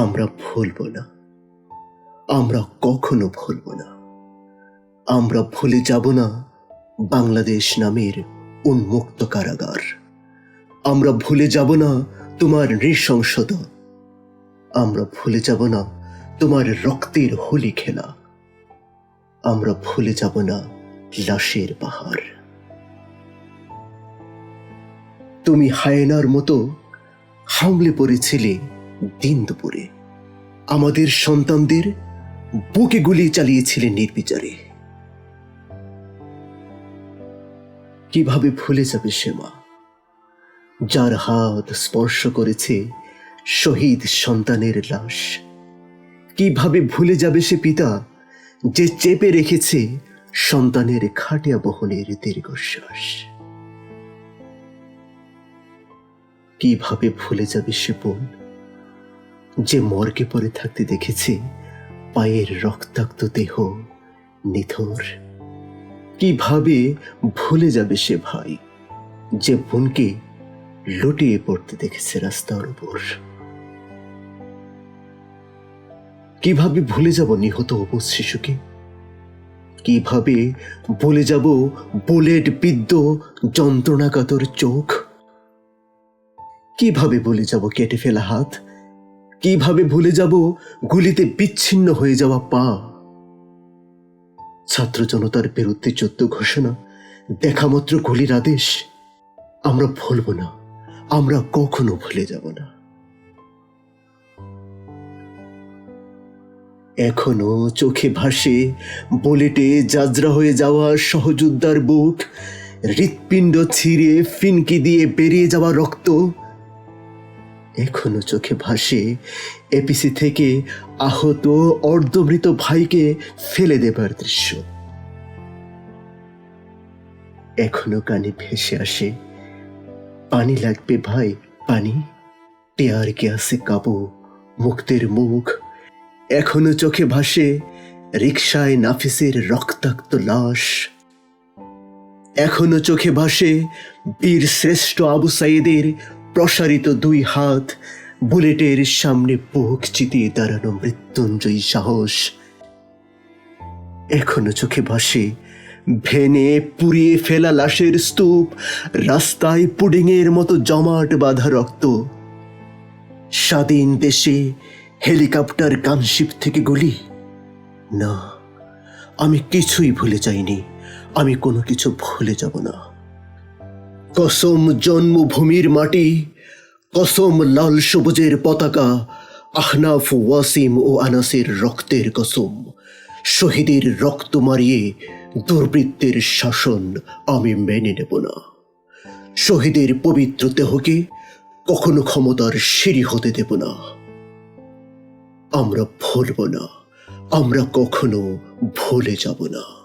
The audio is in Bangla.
আমরা ভুলব না। আমরা কখনো ভুলব না। আমরা ভুলে যাব না বাংলাদেশ নামের উন্মুক্ত কারাগার। আমরা ভুলে যাব না তোমার নৃশংসতা। আমরা ভুলে যাব না তোমার রক্তের হোলি খেলা। আমরা ভুলে যাব না লাশের পাহাড়। তুমি হায়নার মতো হামলে পড়েছিলে দিন দুপুরে আমাদের সন্তানদের বুকে গুলি চালিয়েছিলেন নির্বিচারে। কীভাবে ভুলে যাবে সে মা? যার হাত স্পর্শ করেছে শহীদ সন্তানের লাশ। কীভাবে ভুলে যাবে সে পিতা যে চেপে রেখেছে সন্তানের খাটিয়া বহনের দীর্ঘশ্বাস? কীভাবে ভুলে যাবে সে বোন? যে মর্গে পড়ে থাকতে দেখেছি, পায়ের রক্তাক্ত দেহ নিথর। কীভাবে ভুলে যাবে সে ভাই, যে বোনকে লুটিয়ে পড়তে দেখেছে রাস্তার উপর। কীভাবে ভুলে যাব নিহত অবুজ শিশুকে? কীভাবে বলে যাব বুলেট বিদ্ধ যন্ত্রণাকাতর চোখ? কীভাবে বলে যাব কেটে ফেলা হাত কীভাবে ভুলে যাব? গুলিতে বিচ্ছিন্ন হয়ে যাওয়া পা। ছাত্র জনতার বিরুদ্ধে যুদ্ধ ঘোষণা, দেখামাত্র গুলির আদেশ। আমরা ভুলব না। আমরা কখনো ভুলে যাব না। এখনও চোখে ভাসে বুলেটে যাজরা হয়ে যাওয়া সহযোদ্ধার বুক। হৃৎপিণ্ড ছিঁড়ে ফিনকি দিয়ে বেরিয়ে যাওয়া রক্ত। এখনও চোখে ভাসে। এপিসি থেকে আহত অর্ধমৃত ভাইকে ফেলে দেবার দৃশ্য। এখনও কানে ভেসে আসে। পানি লাগবে ভাই, পানি। টেয়ার গ্যাসে কাবু মুক্তের মুখ। এখনও চোখে ভাসে রিক্সায় নাফিসের রক্তাক্ত লাশ। এখনও চোখে ভাসে বীর শ্রেষ্ঠ আবু সাইদের প্রসারিত দুই হাত, বুলেটের সামনে বুক চিতিয়ে দাঁড়ানো মৃত্যুঞ্জয়ী সাহস। এখনও চোখে ভাসে, ভেনে পুড়িয়ে ফেলা লাশের স্তূপ, রাস্তায় পুডিংয়ের মতো জমাট বাঁধা রক্ত। স্বাধীন দেশে হেলিকপ্টার গানশিপ থেকে গুলি? না, আমি কিছুই ভুলে যাইনি। আমি কোনো কিছু ভুলে যাব না। কসম জন্মভূমির মাটি, কসম লাল সবুজের পতাকা, আহনাফ ওয়াসিম ও আনাসের রক্তের কসম। শহীদের রক্ত মারিয়ে দুর্বৃত্তের শাসন আমি মেনে নেব না। শহীদের পবিত্র দেহকে কখনো ক্ষমতার সিঁড়ি হতে দেব না। আমরা ভুলব না, আমরা কখনো ভুলে যাব না।